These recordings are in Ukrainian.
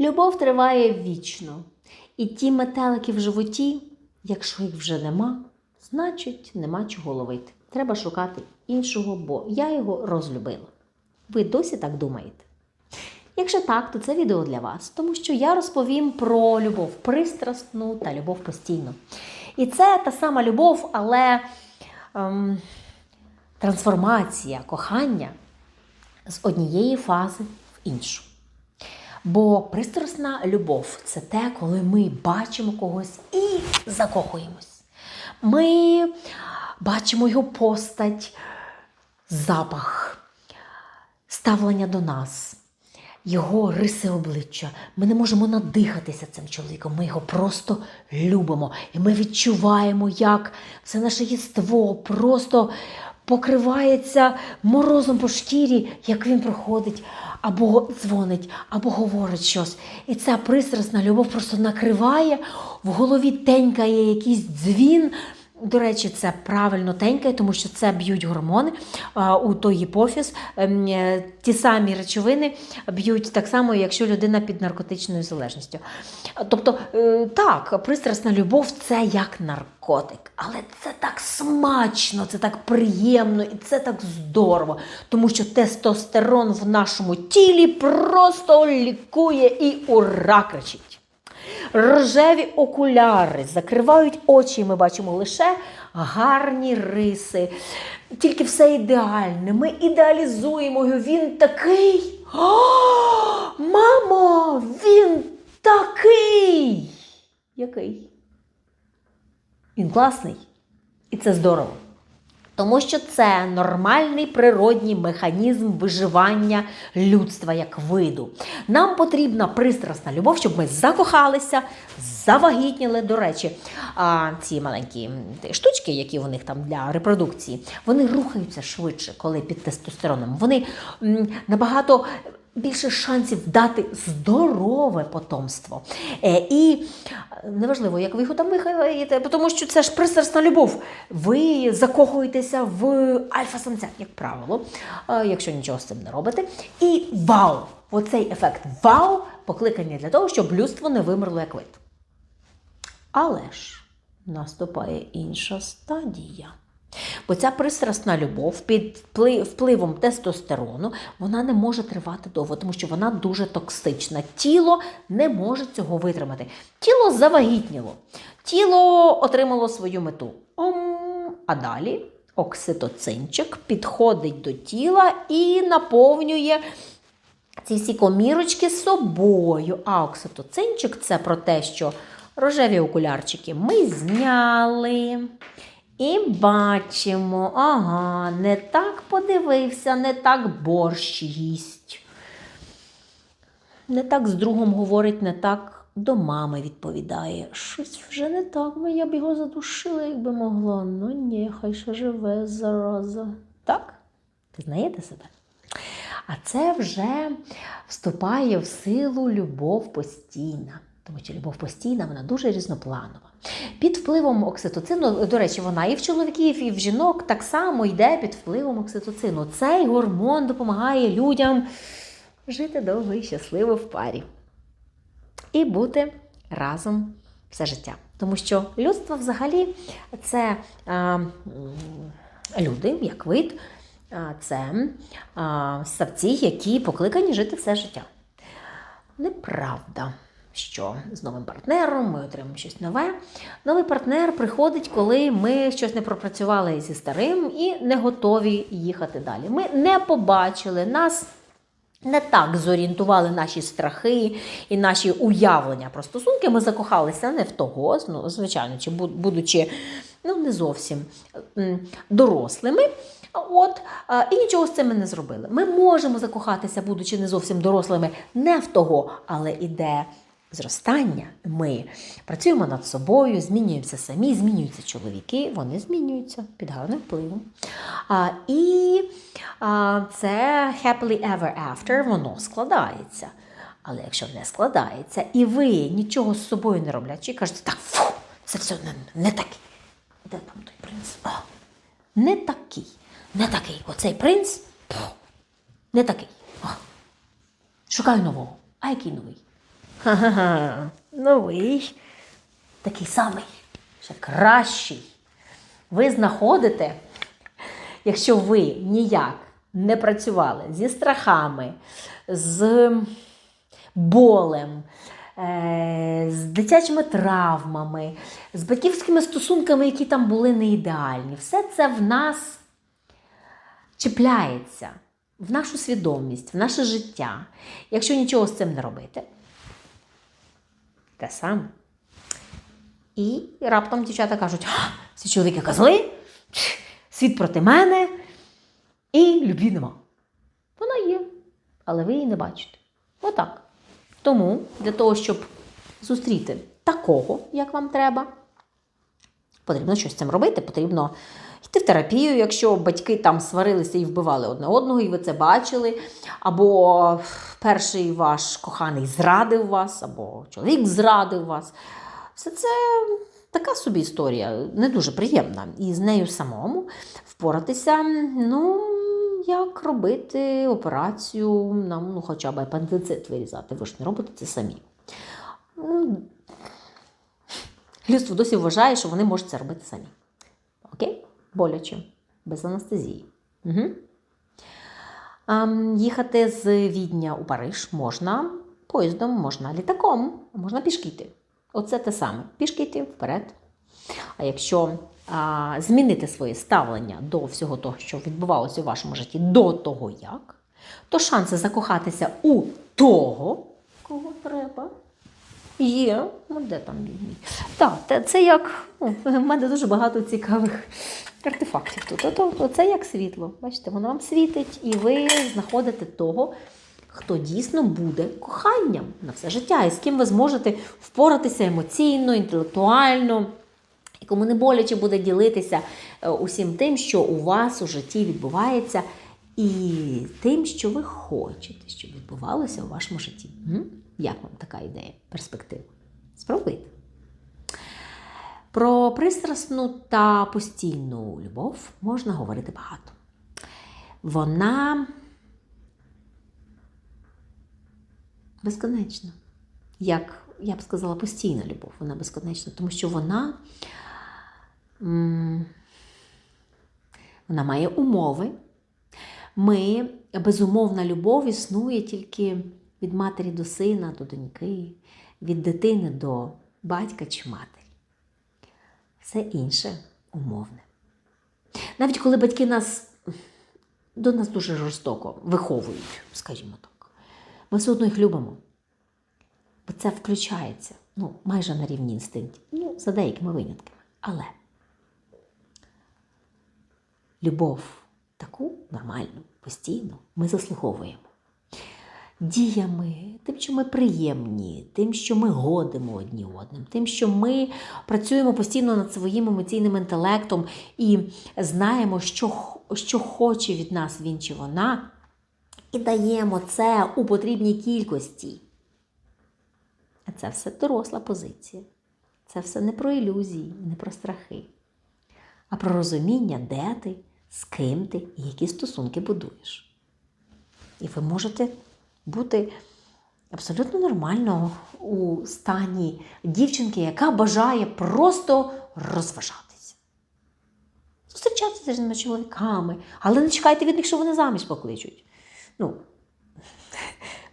Любов триває вічно. І ті метелики в животі, якщо їх вже нема, значить нема чого ловити. Треба шукати іншого, бо я його розлюбила. Ви досі так думаєте? Якщо так, то це відео для вас, тому що я розповім про любов пристрасну та любов постійну. І це та сама любов, але ем, трансформація, кохання з однієї фази в іншу. Бо пристрасна любов це те, коли ми бачимо когось і закохуємось. Ми бачимо його постать, запах, ставлення до нас, його риси обличчя. Ми не можемо надихатися цим чоловіком. Ми його просто любимо. І ми відчуваємо, як це наше єство просто покривається морозом по шкірі, як він проходить, або дзвонить, або говорить щось. І ця пристрасна любов просто накриває, в голові тенькає якийсь дзвін. До речі, це правильно тенькає, тому що це б'ють гормони а, у той гіпофіз. Ем, е, Ті самі речовини б'ють так само, якщо людина під наркотичною залежністю. Тобто, е, так, пристрасна любов це як наркотик, але це так смачно, це так приємно і це так здорово, тому що тестостерон в нашому тілі просто лікує і ура кричить. Рожеві окуляри закривають очі, і ми бачимо лише гарні риси. Тільки все ідеальне. Ми ідеалізуємо його. Він такий. О, мамо, він такий. Який? Він класний. І це здорово. Тому що це нормальний природній механізм виживання людства як виду. Нам потрібна пристрасна любов, щоб ми закохалися, завагітніли. До речі, а, ці маленькі штучки, які у них там для репродукції, вони рухаються швидше, коли під тестостероном. Вони набагато. Більше шансів дати здорове потомство. Е, і е, неважливо, як ви його там виховаєте, тому що це ж пристрасна любов. Ви закохуєтеся в альфа-самця, як правило, е, якщо нічого з цим не робите. І вау! Оцей ефект вау покликаний для того, щоб людство не вимерло як вид. Але ж наступає інша стадія. Бо ця пристрасна любов під впливом тестостерону вона не може тривати довго, тому що вона дуже токсична. Тіло не може цього витримати. Тіло завагітніло, тіло отримало свою мету. Ом, а далі окситоцинчик підходить до тіла і наповнює ці всі комірочки з собою. А окситоцинчик це про те, що рожеві окулярчики ми зняли. І бачимо, ага, не так подивився, не так борщ їсть. Не так з другом говорить, не так до мами відповідає. Щось вже не так, я б його задушила, якби могла. Ну ні, хай ще живе зараза. Так? Пізнаєте себе? А це вже вступає в силу любов постійна. Тому що любов постійна, вона дуже різнопланова. Під впливом окситоцину, до речі, вона і в чоловіків, і в жінок так само йде під впливом окситоцину. Цей гормон допомагає людям жити довго і щасливо в парі і бути разом все життя. Тому що людство взагалі це а, люди, як вид, а, це а, ссавці, які покликані жити все життя. Неправда, що з новим партнером ми отримаємо щось нове. Новий партнер приходить, коли ми щось не пропрацювали зі старим і не готові їхати далі. Ми не побачили нас. Не так зорієнтували наші страхи і наші уявлення про стосунки. Ми закохалися не в того, ну, звичайно, чи будучи ну, не зовсім дорослими. От, і нічого з цим ми не зробили. Ми можемо закохатися, будучи не зовсім дорослими, не в того, але іде зростання. Ми працюємо над собою, змінюємося самі, змінюються чоловіки, вони змінюються під гарним впливом. А, і а, це happily ever after, воно складається. Але якщо не складається, і ви нічого з собою не роблячи, кажете, так, фу, це все не, не таке. Де там той принц? О, не такий. Не такий. Оцей принц пф, не такий. О, шукаю нового. А який новий? Ха-ха-ха. Новий. Такий самий, ще кращий. Ви знаходите, якщо ви ніяк не працювали зі страхами, з болем, е, з дитячими травмами, з батьківськими стосунками, які там були не ідеальні, все це в нас чіпляється в нашу свідомість, в наше життя. Якщо нічого з цим не робити, те саме. І раптом дівчата кажуть: «А, ці чоловіки козли, світ проти мене, і любві нема. Вона є, але ви її не бачите. Отак. Тому для того, щоб зустріти такого, як вам треба, потрібно щось з цим робити, потрібно йти в терапію, якщо батьки там сварилися і вбивали одне одного, і ви це бачили, або перший ваш коханий зрадив вас, або чоловік зрадив вас. Все це така собі історія, не дуже приємна. І з нею самому впоратися, ну, як робити операцію, нам, ну, хоча б апендицит вирізати. Ви ж не робите це самі. Ну, Людство досі вважає, що вони можуть це робити самі. Боляче, без анестезії. Угу. Їхати з Відня у Париж можна поїздом, можна літаком, можна пішки йти. Оце те саме. Пішки йти вперед. А якщо а, змінити своє ставлення до всього того, що відбувалося у вашому житті до того як, то шанси закохатися у того, кого треба, Є, ну де там він? Так, це як. Ну, в мене дуже багато цікавих артефактів тут. Ото, оце як світло. Бачите, воно вам світить, і ви знаходите того, хто дійсно буде коханням на все життя, і з ким ви зможете впоратися емоційно, інтелектуально, і кому не боляче буде ділитися е, усім тим, що у вас у житті відбувається, і тим, що ви хочете, щоб відбувалося у вашому житті. Як вам така ідея, перспектива? Спробуйте. Про пристрасну та постійну любов можна говорити багато. Вона безконечна. Як я б сказала, постійна любов, вона безконечна, тому що вона, вона має умови. Ми, безумовна любов існує тільки від матері до сина, до доньки, від дитини до батька чи матері. Все інше умовне. Навіть коли батьки нас до нас дуже жорстоко виховують, скажімо так, ми все одно їх любимо. Бо це включається ну, майже на рівні інстинктів, ну, за деякими винятками. Але любов таку нормальну, постійну ми заслуговуємо. Діями, тим, що ми приємні, тим, що ми годимо одні одним, тим, що ми працюємо постійно над своїм емоційним інтелектом і знаємо, що, що хоче від нас він чи вона, і даємо це у потрібній кількості. А це все доросла позиція. Це все не про ілюзії, не про страхи, а про розуміння, де ти, з ким ти і які стосунки будуєш. І ви можете бути абсолютно нормально у стані дівчинки, яка бажає просто розважатися. Зустрічатися з чоловіками, але не чекайте від них, що вони заміж покличуть. Ну,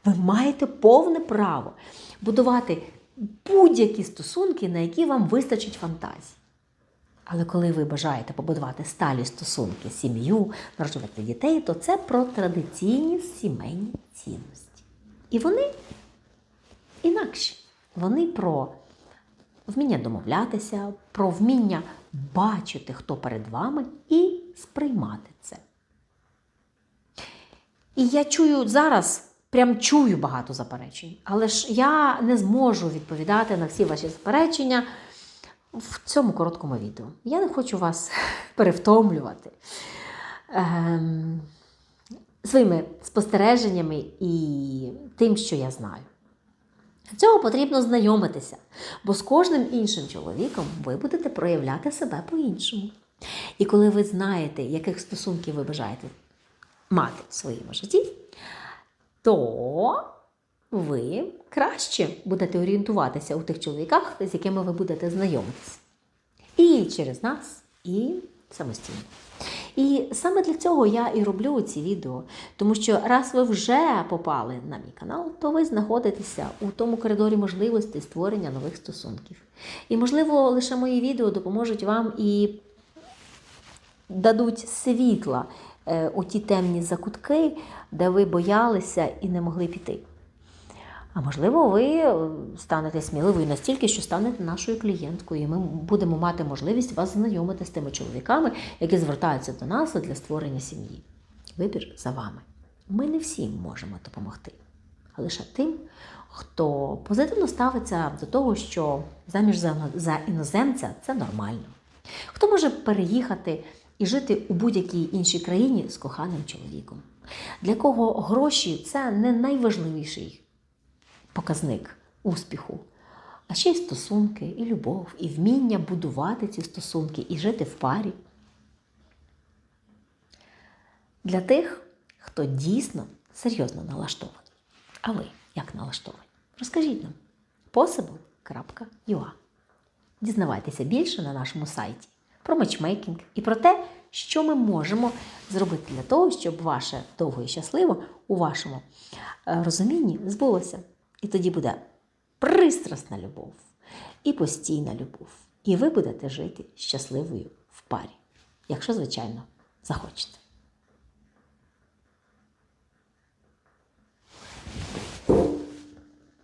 ви маєте повне право будувати будь-які стосунки, на які вам вистачить фантазії. Але коли ви бажаєте побудувати сталі стосунки, сім'ю, народжувати дітей, то це про традиційні сімейні цінності. І вони інакші. Вони про вміння домовлятися, про вміння бачити, хто перед вами, і сприймати це. І я чую зараз, прям чую багато заперечень, але ж я не зможу відповідати на всі ваші заперечення в цьому короткому відео. Я не хочу вас перевтомлювати ем, своїми спостереженнями і тим, що я знаю. Для цього потрібно знайомитися, бо з кожним іншим чоловіком ви будете проявляти себе по-іншому. І коли ви знаєте, яких стосунків ви бажаєте мати в своєму житті, то ви краще будете орієнтуватися у тих чоловіках, з якими ви будете знайомитися. І через нас, і самостійно. І саме для цього я і роблю ці відео. Тому що раз ви вже попали на мій канал, то ви знаходитеся у тому коридорі можливостей створення нових стосунків. І, можливо, лише мої відео допоможуть вам і дадуть світла е, у ті темні закутки, де ви боялися і не могли піти. А можливо, ви е, станете сміливою настільки, що станете нашою клієнткою, і ми будемо мати можливість вас знайомити з тими чоловіками, які звертаються до нас для створення сім'ї. Вибір за вами. Ми не всім можемо допомогти, а лише тим, хто позитивно ставиться до того, що заміж за за іноземця це нормально. Хто може переїхати і жити у будь-якій іншій країні з коханим чоловіком, для кого гроші це не найважливіший показник успіху, а ще й стосунки, і любов, і вміння будувати ці стосунки і жити в парі. Для тих, хто дійсно серйозно налаштований. А ви як налаштовані? Розкажіть нам possible.ua Дізнавайтеся більше на нашому сайті про матчмейкінг і про те, що ми можемо зробити для того, щоб ваше довго і щасливо у вашому е, розумінні збулося. І тоді буде пристрасна любов і постійна любов. І ви будете жити щасливою в парі, якщо, звичайно, захочете.